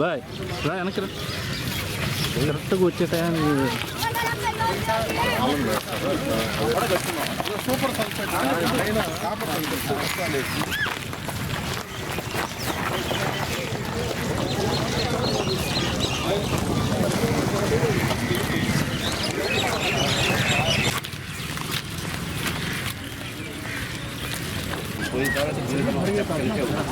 Bye రా వెనక్కి రా కరెక్ట్గా వచ్చే టైం సబర్ కా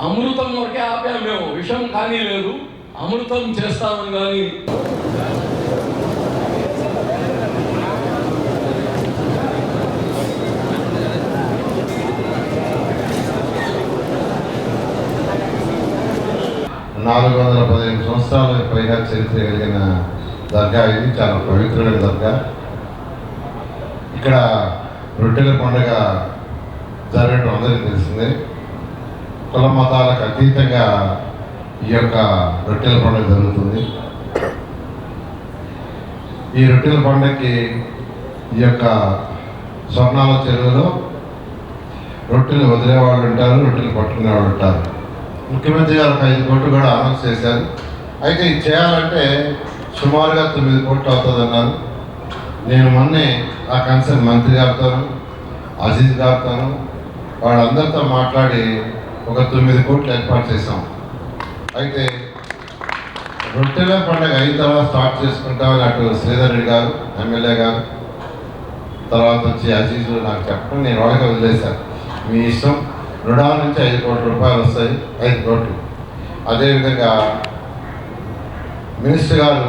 అమృతం వరకే ఆపాం మేము. విషం కానీ లేదు. అమృతం చేస్తామని కానీ. నాలుగు వందల పదిహేను సంవత్సరాల పైగా చరిత్ర కలిగిన దర్గా ఇది. చాలా పవిత్రమైన దర్గా. ఇక్కడ రొట్టెల పండుగ జరగడం అందరికీ తెలిసిందే. కుల మతాలకు అతీతంగా ఈ యొక్క రొట్టెల పండుగ జరుగుతుంది. ఈ రొట్టెల పండుగకి ఈ యొక్క స్వర్ణాల చెరువులో రొట్టెలు వదిలే వాళ్ళు ఉంటారు రొట్టెలు పట్టుకునే వాళ్ళు ఉంటారు. ముఖ్యమంత్రి గారు ఒక ఐదు కోట్లు కూడా అనౌన్స్ చేశారు. అయితే ఇది చేయాలంటే సుమారుగా తొమ్మిది కోట్లు అవుతుందన్నారు. నేను మొన్నే ఆ కన్సర్న్ మంత్రి గారితోను అజీజ్ గారితోను వాళ్ళందరితో మాట్లాడి ఒక తొమ్మిది కోట్లు ఏర్పాటు చేశాం. అయితే రొట్టెల పండుగ అయిన తర్వాత స్టార్ట్ చేసుకుంటామని అటు శ్రీధర్ రెడ్డి గారు ఎమ్మెల్యే గారు తర్వాత వచ్చి అజీజు నాకు చెప్పడం నేను వాళ్ళకి వదిలేశాను. మీ ఇష్టం. రుణాల నుంచి ఐదు కోట్ల రూపాయలు వస్తాయి. ఐదు కోట్లు. అదేవిధంగా మినిస్టర్ గారు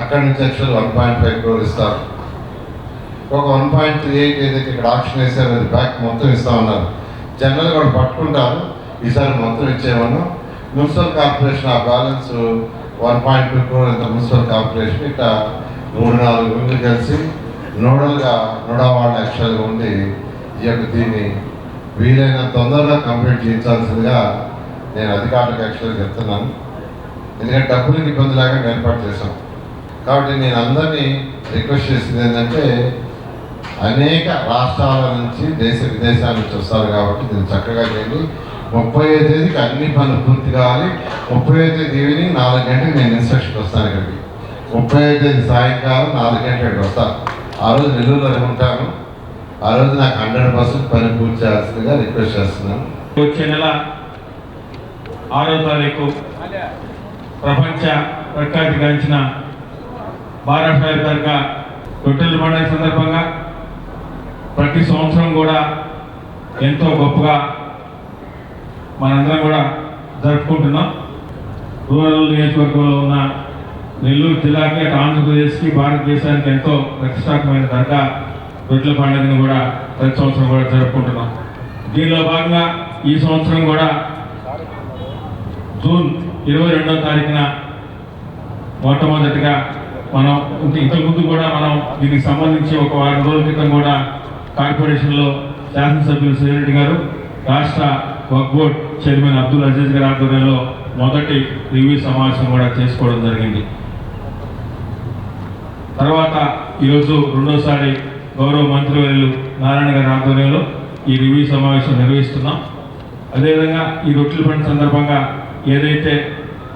అక్కడి నుంచి actual one point five crore ఇస్తారు. ఒక వన్ పాయింట్ త్రీ ఎయిట్ ఏదైతే ఇక్కడ ఆప్షన్ వేసారు అది బ్యాక్ మొత్తం ఇస్తా ఉన్నారు. జనరల్గా వాళ్ళు పట్టుకుంటారు. ఈసారి మొత్తం ఇచ్చేవాను మున్సిపల్ కార్పొరేషన్ ఆ balance one point two crore ఇంత మున్సిపల్ కార్పొరేషన్ ఇట్లా మూడు నాలుగు ఊళ్ళు కలిసి నోడల్గా నోడావాడ యాక్చువల్గా ఉండి ఈ యొక్క దీన్ని వీలైన తొందరగా కంప్లీట్ చేయించాల్సిందిగా నేను అధికారులకు యాక్చువల్గా చెప్తున్నాను. ఎందుకంటే డబ్బులు ఇబ్బంది లేకుండా ఏర్పాటు చేశాం. కాబట్టి నేను అందరినీ రిక్వెస్ట్ చేసింది ఏంటంటే అనేక రాష్ట్రాల నుంచి దేశ విదేశాల నుంచి వస్తారు కాబట్టి దీన్ని చక్కగా చేయండి. ముప్పై తేదీకి అన్ని పనులు పూర్తి కావాలి. ముప్పై తేదీ ఈవినింగ్ నాలుగు గంటలకు నేను ఇన్స్ట్రక్షన్కి వస్తాను ఇక్కడికి. ముప్పై తేదీ సాయంకాలం నాలుగు గంటలకు వస్తాను ఆ రోజు నెల్లూరులో ఉంటాను. ఆ రోజు నాకు హండ్రెడ్ పర్సెంట్ పని పూర్తి చేయాల్సిందిగా రిక్వెస్ట్ చేస్తున్నాను. వచ్చే నెల ఆరో తారీఖు ప్రపంచ ప్రఖ్యాతిగాంచిన బారాసాహెబ్ దర్గా రొట్టెల పండుగ సందర్భంగా ప్రతి సంవత్సరం కూడా ఎంతో గొప్పగా మనందరం కూడా జరుపుకుంటున్నాం. రూరల్ నియోజకవర్గంలో ఉన్న నెల్లూరు జిల్లాకి అటు ఆంధ్రప్రదేశ్కి భారతదేశానికి ఎంతో ప్రతిష్టాత్మకమైన దర్గా రొట్టెల పండుగను కూడా ప్రతి సంవత్సరం కూడా జరుపుకుంటున్నాం. దీనిలో భాగంగా ఈ సంవత్సరం కూడా జూన్ ఇరవై రెండవ తారీఖున మొట్టమొదటిగా మనం ఇంతకుముందు కూడా మనం దీనికి సంబంధించి ఒక వారం రోజుల క్రితం కూడా కార్పొరేషన్లో శాసనసభ్యులు శ్రీరెడ్డి గారు రాష్ట్ర వక్ బోర్డ్ చైర్మన్ అబ్దుల్ అజీజ్ గారి ఆధ్వర్యంలో మొదటి రివ్యూ సమావేశం కూడా చేసుకోవడం జరిగింది. తర్వాత ఈరోజు రెండోసారి గౌరవ మంత్రివర్యులు నారాయణ గారి ఆధ్వర్యంలో ఈ రివ్యూ సమావేశం నిర్వహిస్తున్నాం. అదేవిధంగా ఈ రొట్టెల పండుగ సందర్భంగా ఏదైతే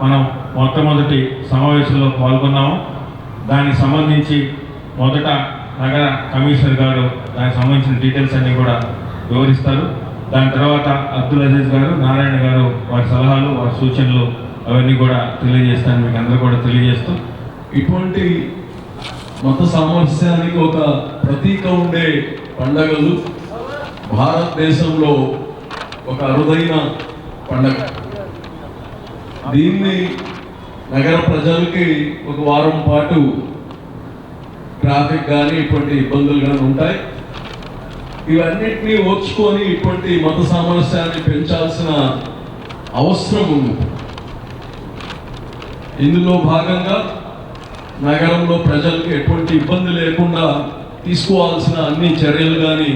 మనం మొట్టమొదటి సమావేశంలో పాల్గొన్నామో దానికి సంబంధించి మొదట నగర కమిషనర్ గారు దానికి సంబంధించిన డీటెయిల్స్ అన్నీ కూడా వివరిస్తారు. దాని తర్వాత అబ్దుల్ అజీజ్ గారు నారాయణ గారు వారి సలహాలు వారి సూచనలు అవన్నీ కూడా తెలియజేస్తాను మీకు అందరూ కూడా తెలియజేస్తూ. ఇటువంటి మత సామరస్యానికి ఒక ప్రతీక ఉండే పండగలు భారతదేశంలో ఒక అరుదైన పండగ. దీన్ని నగర ప్రజలకి ఒక వారం పాటు ట్రాఫిక్ కానీ ఇటువంటి ఇబ్బందులు కానీ ఉంటాయి. ఇవన్నిటినీ ఓర్చుకొని ఇటువంటి మత సామరస్యాన్ని పెంచాల్సిన అవసరం ఉంది. ఇందులో భాగంగా నగరంలో ప్రజలకు ఎటువంటి ఇబ్బంది లేకుండా తీసుకోవాల్సిన అన్ని చర్యలు కానీ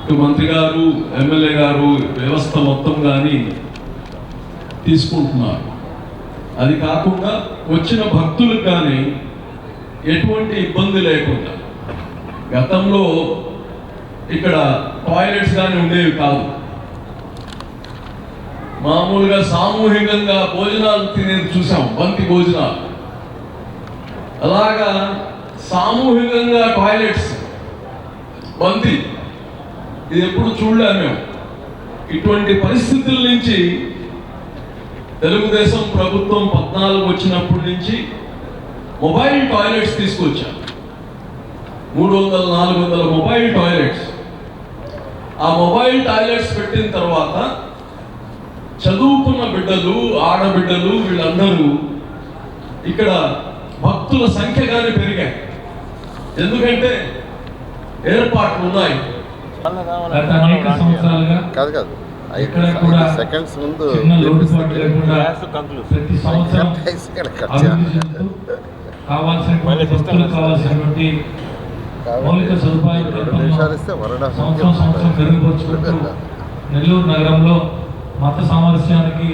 ఇటు మంత్రి గారు ఎమ్మెల్యే గారు వ్యవస్థ మొత్తం కానీ తీసుకుంటున్నారు. అది కాకుండా వచ్చిన భక్తులకు కానీ ఎటువంటి ఇబ్బంది లేకుండా గతంలో ఇక్కడ టాయిలెట్స్ కానీ ఉండేవి కాదు. మామూలుగా సామూహికంగా భోజనాలు తినేది చూసాం బంతి భోజనాలు. అలాగా సామూహికంగా టాయిలెట్స్ బంతి ఇది ఎప్పుడు చూడలేము మేము. ఇటువంటి పరిస్థితుల నుంచి తెలుగుదేశం ప్రభుత్వం పద్నాలుగు వచ్చినప్పటి నుంచి మొబైల్ టాయిలెట్స్ తీసుకొచ్చాం. మూడు వందల నాలుగు వందల మొబైల్ టాయిలెట్స్. ఆ మొబైల్ టాయిలెట్స్ పెట్టిన తర్వాత చదువుకున్న బిడ్డలు ఆడబిడ్డలు వీళ్ళందరూ ఇక్కడ భక్తుల సంఖ్య కానీ పెరిగాయి. ఎందుకంటే ఏర్పాట్లు ఉన్నాయి. కాదు కాదు. ఇక్కడ కూడా సెకండ్స్ ముందు చిన్న మౌలిక సదుపాయాల సంవత్సరం సంవత్సరం మెరుగుపరుచుకుంటూ నెల్లూరు నగరంలో మత సామరస్యానికి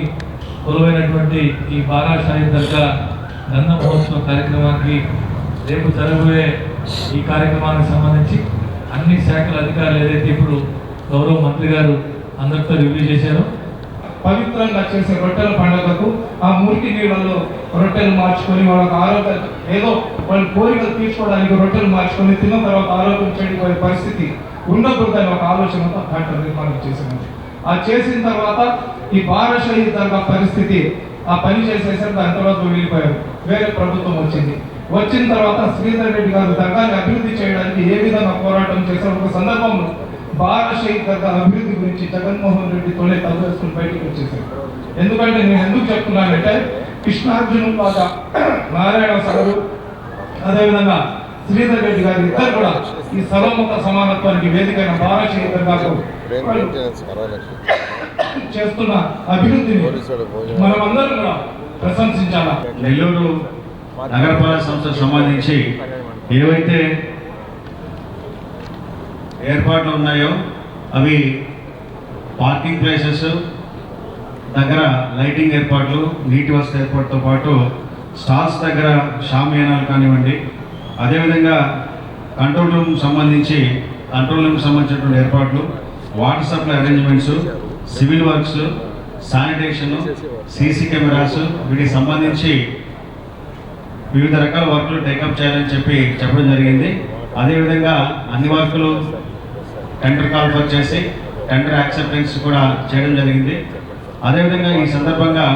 కొలువైనటువంటి ఈ బారాషాహి దర్గా గంధ మహోత్సవ కార్యక్రమానికి రేపు జరగబోయే ఈ కార్యక్రమానికి సంబంధించి అన్ని శాఖల అధికారులు ఏదైతే ఇప్పుడు గౌరవ మంత్రి గారు అందరితో రివ్యూ చేశారో పవిత్రంగా చేసే రొట్టెల పండుగకు ఆ మురికి నీళ్ళలో రొట్టెలు మార్చుకొని వాళ్ళకి ఆరోగ్యం ఏదో వాళ్ళ కోరికలు తీర్చుకోవడానికి రొట్టెలు మార్చుకొని తిన్న తర్వాత ఆరోగ్యం చెడిపోయే పరిస్థితి ఉండకూడదని ఒక ఆలోచనతో డాక్టర్ నిర్మాణం చేసింది. ఆ చేసిన తర్వాత ఈ బారషహీ దర్గా పరిస్థితి ఆ పని చేసేసరికి దాని తర్వాత వెళ్ళిపోయారు. వేరే ప్రభుత్వం వచ్చింది. వచ్చిన తర్వాత శ్రీధర్ రెడ్డి గారు దర్గాని అభివృద్ధి చేయడానికి ఏ విధంగా పోరాటం చేశారు ఒక సందర్భంలో బారషహీ అభివృద్ధి గురించి జగన్మోహన్ రెడ్డితోనే తగ్గు తలవేసుకుని బయటకు వచ్చేసారు. ఎందుకంటే నేను ఎందుకు చెప్తున్నానంటే కృష్ణార్జును పాత నారాయణ సారు అదేవిధంగా శ్రీధర్ రెడ్డి గారు ఇద్దరు కూడా ఈ సర్వముఖ సమానత్వానికి వేదికైన బారషహీ గారు చేస్తున్న అభివృద్ధిని మనమందరం కూడా ప్రశంసించాలా. నెల్లూరు నగరపాలక సంస్థకు సంబంధించి ఏవైతే ఏర్పాట్లు ఉన్నాయో అవి పార్కింగ్ ప్లేసెస్ దగ్గర లైటింగ్ ఏర్పాట్లు నీటి వసతి ఏర్పాటుతో పాటు స్టాల్స్ దగ్గర షామియానాలు కానివ్వండి అదేవిధంగా కంట్రోల్ రూమ్ సంబంధించి కంట్రోల్ రూమ్కి సంబంధించినటువంటి ఏర్పాట్లు water supply arrangements civil works sanitation CC cameras వీటికి సంబంధించి వివిధ రకాల వర్కులు టేకప్ చేయాలని చెప్పి చెప్పడం జరిగింది. అదేవిధంగా అన్ని వర్కులు టెండర్ కాల్ఫర్ చేసి టెండర్ యాక్సెప్టెన్స్ కూడా చేయడం జరిగింది. అదేవిధంగా ఈ సందర్భంగా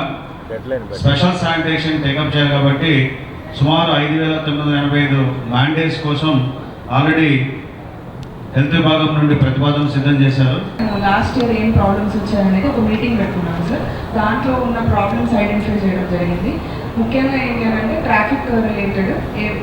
స్పెషల్ శానిటేషన్ టేకప్ చేయాలి కాబట్టి సుమారు ఐదు వేల తొమ్మిది వందల ఎనభై ఐదు మ్యాండేట్స్ కోసం ఆల్రెడీ హెల్త్ విభాగం నుండి ప్రతిపాదన సిద్ధం చేశారు. లాస్ట్ ఇయర్ ఏం ప్రాబ్లమ్స్ వచ్చాయనేది ఒక మీటింగ్ పెట్టుకున్నాం సార్ దాంట్లో ఉన్న ప్రాబ్లమ్స్ ఐడెంటిఫై చేయడం జరిగింది. ముఖ్యంగా ఏంటి అని అంటే traffic related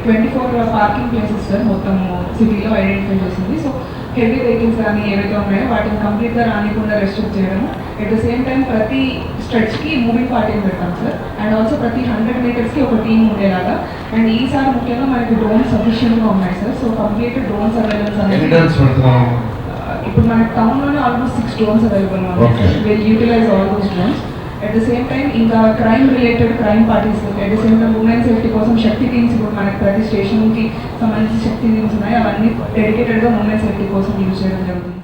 twenty four parking places sir మొత్తం సిటీ సిటీలో ఐడెంటిఫై చేసింది. సో హెవీ వెహికల్స్ కానీ ఏవైతే ఉన్నాయో వాటిని కంప్లీట్గా రానికుండా రెస్ట్రిక్ట్ చేయడము. ఎట్ ద సేమ్ టైం ప్రతి స్ట్రెచ్కి మూవింగ్ పార్టీని పెడతాం సార్ అండ్ ఆల్సో ప్రతి హండ్రెడ్ మీటర్స్కి ఒక టీం ఉండేలాగా. అండ్ ఈసారి ముఖ్యంగా మనకి డ్రోన్స్ సఫిషియెంట్గా ఉన్నాయి sir so complete drones availables అనేది ఇప్పుడు మన టౌన్లోనే almost six drones available Okay. Will utilize all those drones at the same time ఇంకా crime related crime parties at the same time women safety కోసం శక్తి టీమ్స్ ఇప్పుడు మనకి ప్రతి స్టేషన్కి సంబంధించి శక్తి టీమ్స్ ఉన్నాయి. అవన్నీ డెడికేటెడ్గా ఉమెన్ సేఫ్టీ కోసం యూజ్ చేయడం జరుగుతుంది.